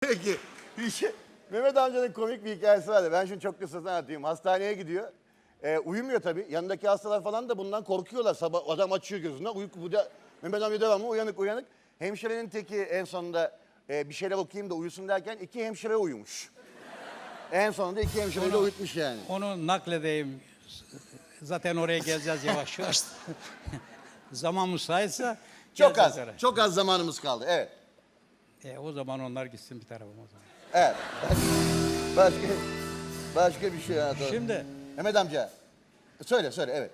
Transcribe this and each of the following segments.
Peki. Bir şey- Mehmet amcanın komik bir hikayesi vardı. Ben şimdi çok kısasını anlatayım. Hastaneye gidiyor. Ee, uyumuyor tabii. Yanındaki hastalar falan da bundan korkuyorlar. Sabah adam açıyor gözünden. Uyku, bu da, Mehmet amca devamlı uyanık uyanık. Hemşirenin teki en sonunda e, bir şeyler okuyayım da uyusun derken iki hemşire uyumuş. En sonunda iki hemşireyi de uyutmuş yani. Onu nakledeyim. Zaten oraya geleceğiz yavaş yavaş. Zaman müsaitse Çok geleceğiz az, oraya. çok az zamanımız kaldı. Evet. E, o zaman onlar gitsin bir tarafa o zaman. Evet. Başka, başka bir şey anlatalım. Şimdi Mehmet amca. Söyle söyle evet.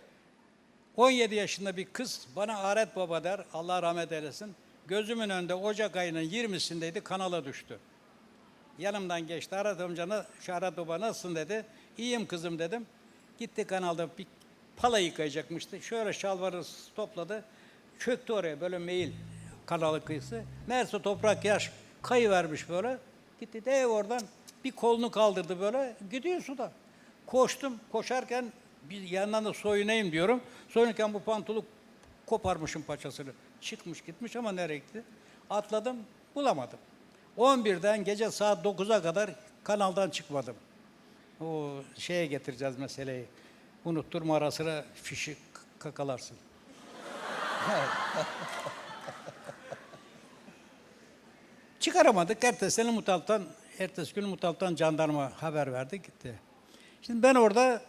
17 yaşında bir kız bana Aret Baba der. Allah rahmet eylesin. Gözümün önünde Ocak ayının 20'sindeydi kanala düştü. Yanımdan geçti. Aret amcana şu Aret Baba nasılsın dedi. İyiyim kızım dedim. Gitti kanalda bir pala yıkayacakmıştı. Şöyle şalvarı topladı. Çöktü oraya böyle meyil kanalı kıyısı. Meğerse toprak yaş kayıvermiş böyle. Gitti de oradan bir kolunu kaldırdı böyle. Gidiyor suda. Koştum. Koşarken bir yandan da soyunayım diyorum. Soyunurken bu pantolonu koparmışım paçasını. Çıkmış gitmiş ama nereye gitti? Atladım bulamadım. 11'den gece saat 9'a kadar kanaldan çıkmadım. O şeye getireceğiz meseleyi. Unutturma ara sıra fişi kakalarsın. Çıkaramadık. Ertesi sene mutaltan, ertesi gün mutaltan jandarma haber verdi gitti. Şimdi ben orada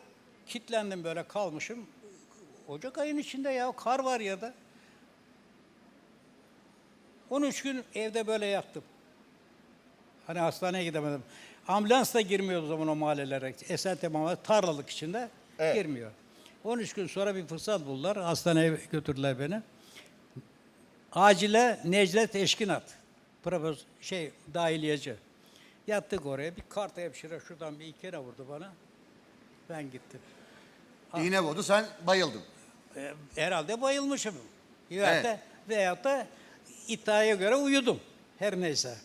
kitlendim böyle kalmışım. Ocak ayın içinde ya kar var ya da. 13 gün evde böyle yattım. Hani hastaneye gidemedim. Ambulans da girmiyor o zaman o mahallelere. Esentepe Mahallesi tarlalık içinde Evet. girmiyor. 13 gün sonra bir fırsat buldular. Hastaneye götürdüler beni. Acile Necdet Eşkinat. Profesör şey dahiliyeci. Yattık oraya. Bir kart hemşire şuradan bir iki kere vurdu bana. Ben gittim. İğne vurdu sen bayıldın. E, herhalde bayılmışım. Veyahut da, Evet. veyahut da iddiaya göre uyudum. Her neyse.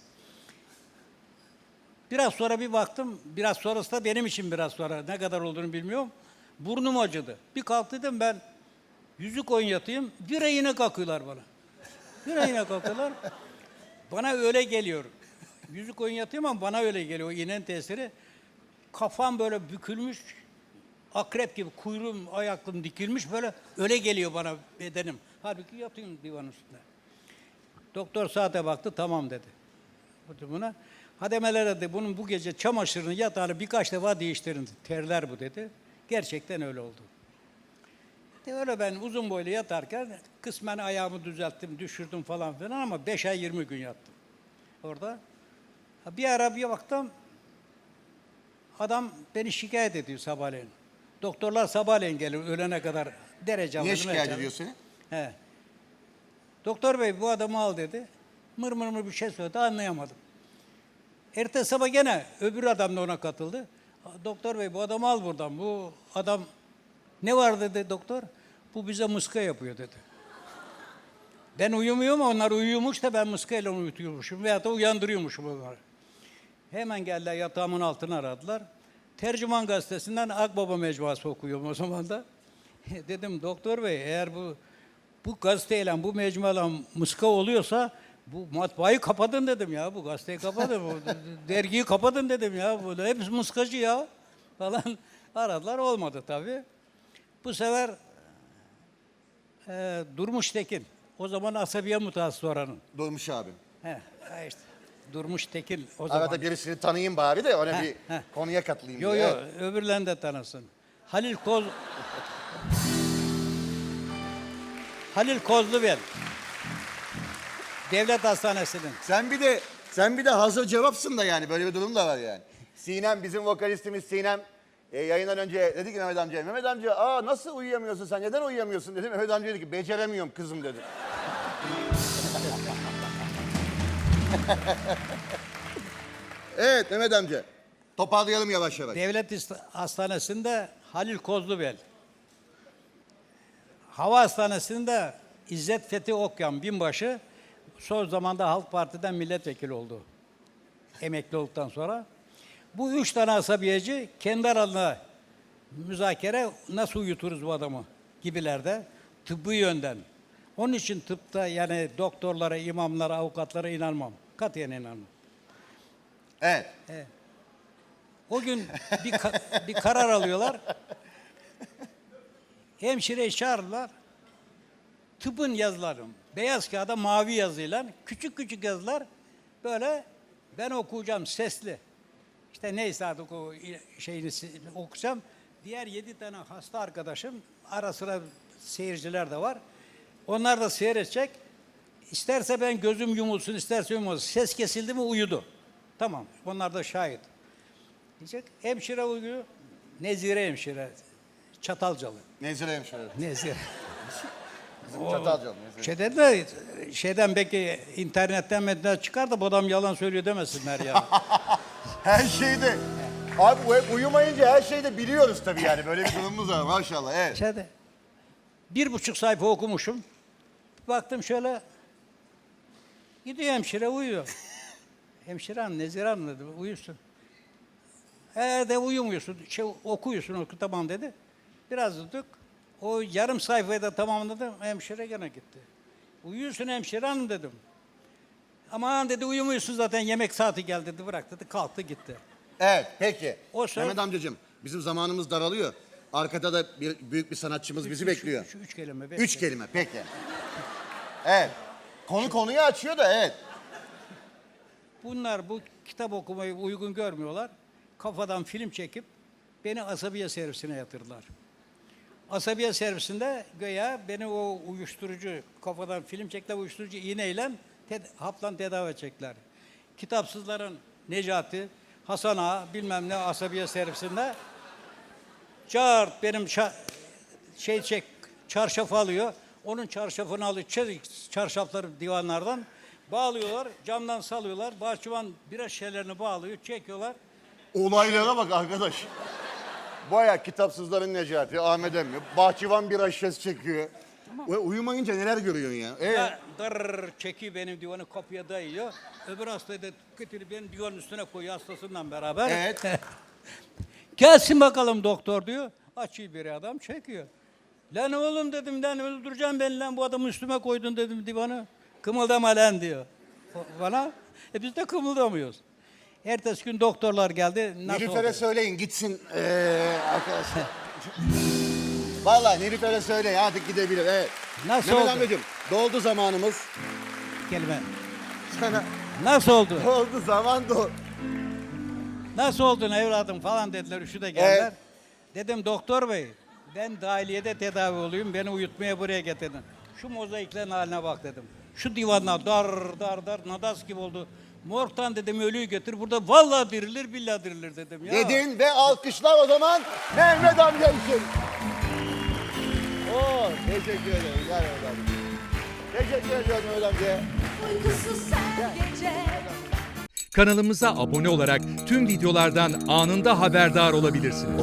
Biraz sonra bir baktım, biraz sonrası da benim için biraz sonra ne kadar olduğunu bilmiyorum. Burnum acıdı. Bir kalktım ben yüzük oynatayım, yüreğine kalkıyorlar bana. Yüreğine kalkıyorlar. Bana öyle geliyor. Yüzük oynatayım ama bana öyle geliyor o iğnenin tesiri. Kafam böyle bükülmüş, akrep gibi kuyruğum, ayaklım dikilmiş böyle öyle geliyor bana bedenim. Halbuki yatayım divan üstünde. Doktor saate baktı tamam dedi. Buna. Hademelere dedi bunun bu gece çamaşırını yatağını birkaç defa değiştirin. Terler bu dedi. Gerçekten öyle oldu. Öyle ben uzun boylu yatarken kısmen ayağımı düzelttim, düşürdüm falan filan ama 5 ay 20 gün yattım orada. Bir ara bir baktım adam beni şikayet ediyor sabahleyin. Doktorlar sabahleyin gelir ölene kadar derece Niye alır, şikayet mercek- ediyor seni? He. Doktor bey bu adamı al dedi. Mır mır mır bir şey söyledi anlayamadım. Ertesi sabah gene öbür adam da ona katıldı. Doktor bey bu adamı al buradan. Bu adam ne var dedi doktor. Bu bize muska yapıyor dedi. Ben uyumuyorum onlar uyumuş da ben muskayla uyutuyormuşum veyahut da uyandırıyormuşum onları. Hemen geldiler yatağımın altına aradılar. Tercüman gazetesinden Akbaba mecmuası okuyorum o zaman da. Dedim doktor bey eğer bu bu gazeteyle bu mecmuayla muska oluyorsa bu matbaayı kapatın dedim ya bu gazeteyi kapatın bu dergiyi kapatın dedim ya bu hepsi muskacı ya falan aradılar olmadı tabii. Bu sefer e, Durmuş Tekin o zaman asabiye mutası oranın. Durmuş abim. He, ha işte Durmuş Tekin o zaman. Arada birisini tanıyayım bari de ona Heh, bir heh. konuya katılayım Yo diye. yo öbürlerini de tanısın. Halil Koz Halil Kozlubel. Devlet Hastanesi'nin. Sen bir de sen bir de hazır cevapsın da yani böyle bir durum da var yani. Sinem bizim vokalistimiz Sinem e, yayından önce dedi ki Mehmet amcaya Mehmet amca aa nasıl uyuyamıyorsun sen neden uyuyamıyorsun dedi. Mehmet amca dedi ki beceremiyorum kızım dedi. evet Mehmet amca toparlayalım yavaş yavaş. Devlet İst- Hastanesi'nde Halil Kozlubel. Hava Hastanesi'nde İzzet Fethi Okyan binbaşı son zamanda Halk Parti'den milletvekili oldu. Emekli olduktan sonra. Bu üç tane asabiyeci kendi aralarında müzakere nasıl uyuturuz bu adamı gibilerde tıbbi yönden. Onun için tıpta yani doktorlara, imamlara, avukatlara inanmam. Katiyen inanmam. Evet. O gün bir, ka- bir karar alıyorlar. Hemşireyi çağırdılar. Tıbbın yazıları. Beyaz kağıda mavi yazıyla küçük küçük yazılar böyle ben okuyacağım sesli. İşte neyse artık o şeyini okuyacağım. Diğer yedi tane hasta arkadaşım ara sıra seyirciler de var. Onlar da seyredecek. İsterse ben gözüm yumulsun, isterse yumulsun. Ses kesildi mi uyudu. Tamam, onlar da şahit. Diyecek, hemşire uyuyor. Nezire hemşire. Çatalcalı. Nezire hemşire. Nezire. Bizim Çatalcalı. Nezire. Şeyden de, şeyden belki internetten medden çıkar da bu adam yalan söylüyor demesinler ya. Her şeyde. Abi uyumayınca her şeyde biliyoruz tabii yani. Böyle bir durumumuz var maşallah. Evet. Şeyde, bir buçuk sayfa okumuşum. Baktım şöyle, gidiyor hemşire uyuyor. hemşire hanım, Nezire hanım dedi, uyusun. He de uyumuyorsun, şey, okuyorsun, oku tamam dedi. Biraz durduk. O yarım sayfayı da tamamladım, hemşire gene gitti. Uyuyorsun hemşire hanım dedim. Aman dedi uyumuyorsun zaten yemek saati geldi dedi bırak dedi kalktı gitti. Evet peki. O söz- Mehmet amcacığım bizim zamanımız daralıyor. Arkada da bir, büyük bir sanatçımız bizi bekliyor. Üç, üç kelime. beş Üç kelime. kelime peki. Evet. Konu konuyu açıyor da evet. Bunlar bu kitap okumayı uygun görmüyorlar. Kafadan film çekip beni asabiye servisine yatırdılar. Asabiye servisinde göya beni o uyuşturucu, kafadan film çektiler uyuşturucu iğneyle ted- hapla tedavi edecekler. Kitapsızların Necati, Hasan Ağa bilmem ne asabiye servisinde çağırt benim şey çek çarşaf alıyor. Onun çarşafını alıyor. Çarşafları divanlardan bağlıyorlar. Camdan salıyorlar. Bahçıvan biraz şeylerini bağlıyor. Çekiyorlar. Olaylara bak arkadaş. Baya kitapsızların Necati, Ahmet Emmi, Bahçıvan bir aşes çekiyor. Ve uyumayınca neler görüyorsun ya? Ee, Ya, Dırr çekiyor benim divanı kapıya dayıyor. Öbür hastayı da götürüp benim divanın üstüne koyuyor hastasından beraber. Evet. Gelsin bakalım doktor diyor. Açıyor bir adam çekiyor. Lan oğlum dedim lan öldüreceğim beni lan bu adamı üstüme koydun dedim divanı. Kımıldama lan diyor. O- Bana. E biz de kımıldamıyoruz. Ertesi gün doktorlar geldi. Nasıl Nilüfer'e söyleyin gitsin ee, arkadaşlar. Vallahi Nilüfer'e söyleyin artık gidebilir. Evet. Nasıl Mehmet oldu? amcacığım doldu zamanımız. Kelime. Sana Nasıl oldu? doldu zaman doldu. Nasıl oldun evladım falan dediler. Üçü de geldiler. Evet. Dedim doktor bey ben dahiliyede tedavi olayım. Beni uyutmaya buraya getirdin. Şu mozaiklerin haline bak dedim. Şu divanlar dar dar dar nadas gibi oldu. Morgdan dedim ölüyü getir. Burada vallahi dirilir billahi dirilir dedim ya. Dedin ve alkışlar o zaman Mehmet amca için. Oo, teşekkür ederim. Gel Mehmet amca. Teşekkür ediyorum amca. Uykusuz sen gece Kanalımıza abone olarak tüm videolardan anında haberdar olabilirsiniz.